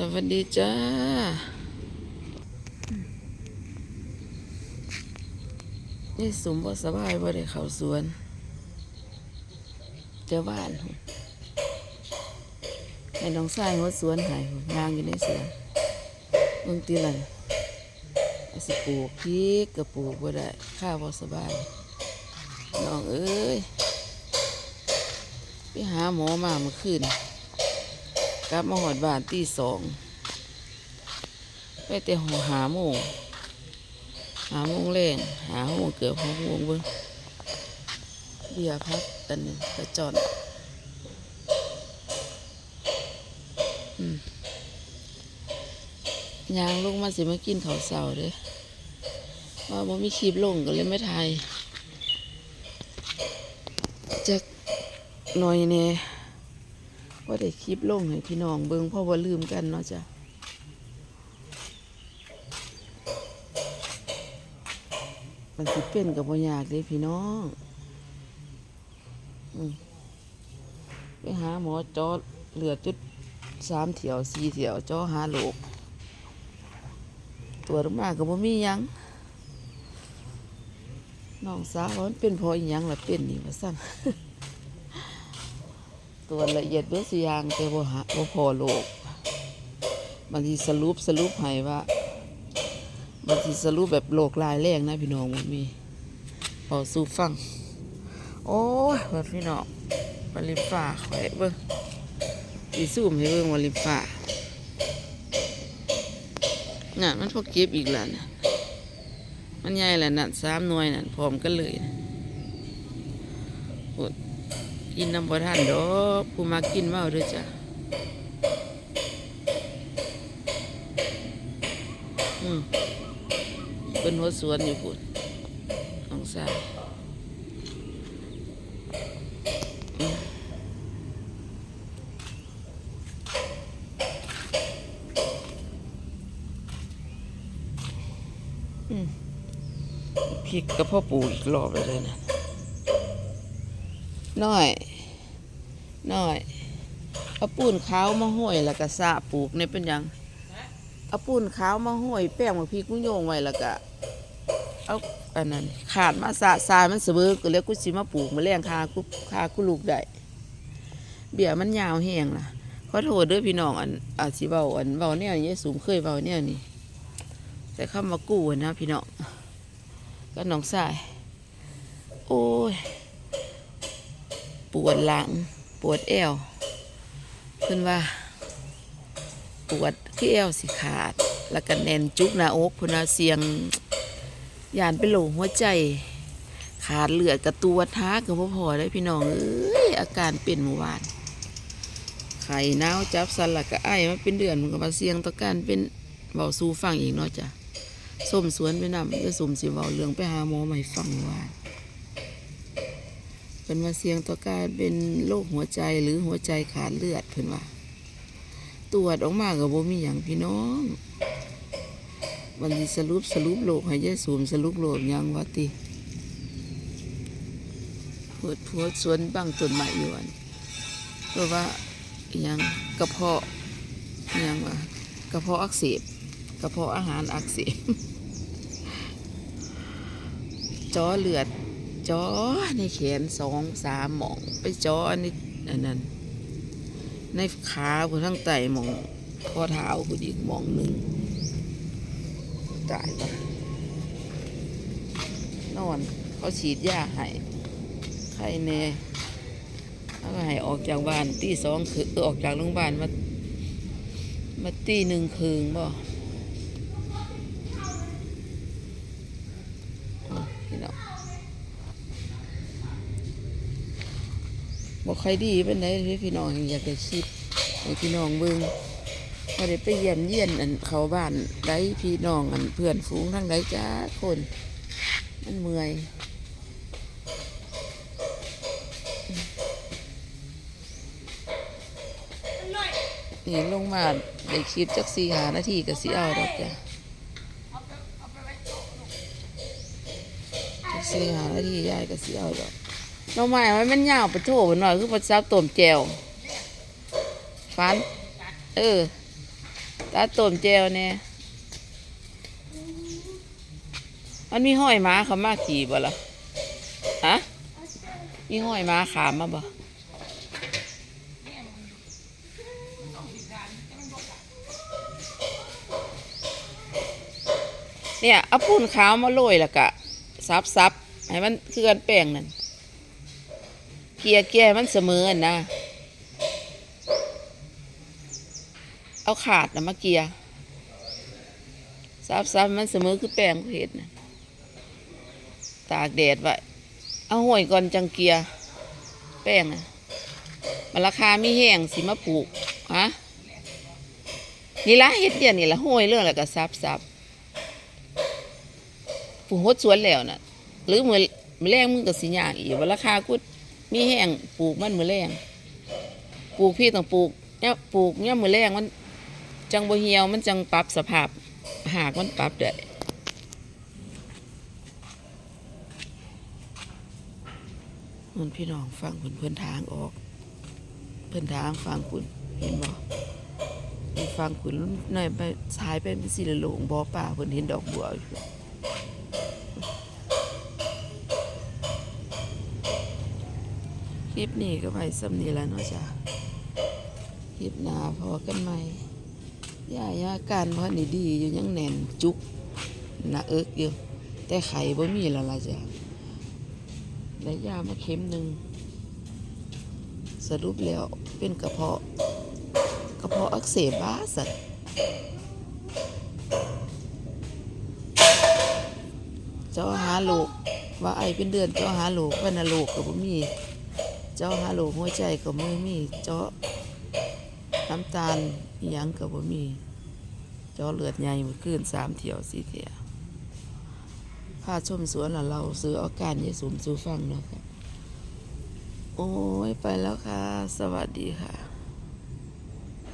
สวัสดีจ้า นี่สมบ่สบายบ่ได้เข้าสวนเจ้าบ้านให้น้องชายหัวสวนหายยางอยู่ในสวนเบิ่งตีลันอาสิปลูกพริกก็ปลูกบ่ได้ ข้าวบ่สบาย น้องเอ้ย ไปหาหมอมาเมื่อคืน กลับมาหอดบ้านตีสองไปแต่หัวหาโมงหาโมงแรงหาโมงเกือบหกโมงเบิ่งเบียร์พักอันกระจอนอยางลงมาสิมากินข้าวเสาเด้ว่าบ่มีคลิปลงก็เลยไม่ถ่ายจักหน่อยแหน่ ว่าได้คลิปลงให้พี่น้องเบิ่งเพราะว่าลืมกันเนาะจ้ะมันสิเป็นกับบ่ยากเด้พี่น้องอืมไปหาหมอจอเหลือจุดสามเถียวสี่เถียวจอหาโรคตรวจออกมาก็บ่มียังน้องสาวว่ามันเป็นเพออีหยังล่ะเป็นนี่ว่าซั่น ตัวละเอียดเบื้อสอยางแต่บ่หาบ่พอโลกบางทีสรุปสรุปให้ว่าบางทีสรุปแบบโลกลายแรงนะพี่น้องมันมีพอสู้ฟัง โอ้ยว่าพี่น้องวาลิฟ้าข่อยเบิ่งสีซูมให้เบิ่งวาลิฟ้าน่ะมันพอเก็บอีกแล้วนะมันใหญ่แล้วนั่นสามหน่วยนั่นพร้อมกันเลยนะ กินน้ำบ่ทันดอกผู้มากินเมาเด้อจ้ะอืมเป็นหัวสวนอยู่พุ่นน้องสาวอืมพริกกับพ่อปู่อีกรอบเลยนะน้อย น้อยเอาปูนขาวมาห้อยแล้วก็สาปลูกเนี่ยเป็นยังเอาปูนขาวมาห้อยแป้งมาพริกกุ้งโยงไว้แล้วก็เอาอันนั้นขาดมาสะทรายมันเสมอก็แล้วกูสิมาปลูกมาแรงคากูคากูลูกได้เบี้ยมันยาวแห้งล่ะขอโทษด้อพี่น้องอันอาจสิเบาอันเบาเนี่ยยายสูงเคยเบาเนี่ยนี่แต่คำว่ากู้นะพี่น้องก็น้องสาย โอ้ย ปวดหลัง ปวดเอวเพิ่นว่า ปวดที่เอวสิขาด แล้วก็แน่นจุกหน้าอกเพิ่นว่าเสียงยานเป็นโหลหัวใจ ขาดเลือดกระตัวท้าก็บ่พอได้พี่น้องเอ้ยอาการเป็นเมื่อวานไข่หนาจับสันหลักก็ไอมาเป็นเดือนมันก็มาเสียงต่อการเป็นเบาสูฟังอีกเนาะจ้ะส้มสวนไปนำจะสมสิเว้าเรื่องไปหาหมอใหม่ฟังเมื่อวาน เป็นมาเสี่ยงต่อการเป็นโรคหัวใจหรือหัวใจขาดเลือดเพิ่นว่าตรวจออกมาก็บ่มีหยังพี่น้องวันนี้สรุปสรุปโรคให้ยายสูมสรุปโรคยังว่าติปิดพัวสวนบางต้นไม้อยู่อันเพราะว่ายังกระเพาะยังว่ากระเพาะอักเสบกระเพาะอาหารอักเสบจ้อเลือด จอในแขนสองสามหมอง ไปจอในอันนั้นในขาผู้ทั้งไตหมองข้อเท้าผู้อีกหมองหนึ่งตายปะนอน เขาฉีดยาให้ใครเน่แล้วก็ให้ออกจากบ้านตีสองคือออกจากโรงพยาบาลมามาตีหนึ่งคืนบ่อ๋อพี่น้อง บอกใครดีเป็นไดพี่พี่น้องอยากได้คลิปให้พี่น้องเบิ่งว่าได้ไปเยี่ยมเยี่ยนอันเขาบ้านได้พี่น้องอันเพื่อนฝูงทั้งใดจ้าคนมันเมื่อยนี่ลงมาได้คลิปจักสี่หานาทีก็สิเอาดอกจ้ะจักสี่หานาทียายก็สิเอาดอก น้องไม้มันมันยาวไปโถไปหน่อยคือภาษาต้มแจวฟัน เออ ตาต้มแจวเนี่ยมันมีห้อยม้าเขามาขี่บ่ล่ะฮะมีห้อยม้าขามมาบ่เนี่ยเอาปูนขาวมาโรยแล้วก็ซับซับๆให้มันคือกันแป้งนั่น เกียเกียมันเสมอนะ เอาขาดนะมาเกียร์ซับซับมันเสมอคือแป้งเห็ดนะตากแดดไว้เอาห้อยก่อนจังเกียร์แป้งนะมันราคาไมีแห้งสิมาปลูกฮะนี่ละเห็ดเดียวนี่ละห้อยเรื่องแล้วก็ซับซับปลูกฮดสวนแล้วน่ะ หรือมือมือแรงมึงก็สิยากอีกว่าราคากู มีแห้งปลูกมันมือแรงปลูกพี่ต้องปลูกเนี่ยปลูกเนี่ยมือแรงมันจังบ่เหี่ยวมันจังปรับสภาพหากมันปรับได้มันพี่น้องฟังเพิ่นเพิ่อนทางออก เพิ่อนทางฟังคุณเห็นบ่ไปฟังคุณหน่อยไปสายไปเป็นสิละโหลงบ่อป่าเพิ่นเห็นดอกบัวอยู่ ลิปนี้ก็ไปสำนีแล้วเนาะจ้ะคลิปหน้าพอกันใหม่ย่ายาการพันนี่ดีอยู่ยังแน่นจุกหนาเอิกอยู่แต่ไข่บ่มีแล้วล่ะจ้ะได้ยามาเข็มหนึ่งสรุปแล้วเป็นกระเพาะ กระเพาะอักเสบบ้าสัตว์เจ้าหาโรคว่าไอเป็นเดือนเจ้าหาโรควัณโรคก็บ่มี เจ้าหาโรคหัวใจก็บ่มีเจ้าน้ำตาลยังก็บ่มีเจาะเลือดใหญ่หมดขึ้นสามเถี่ยวสี่เถี่ยวพาชมสวนเราซื้ออาการยายสมสูฟังเนาะครับโอ้ยไปแล้วค่ะ สวัสดีค่ะ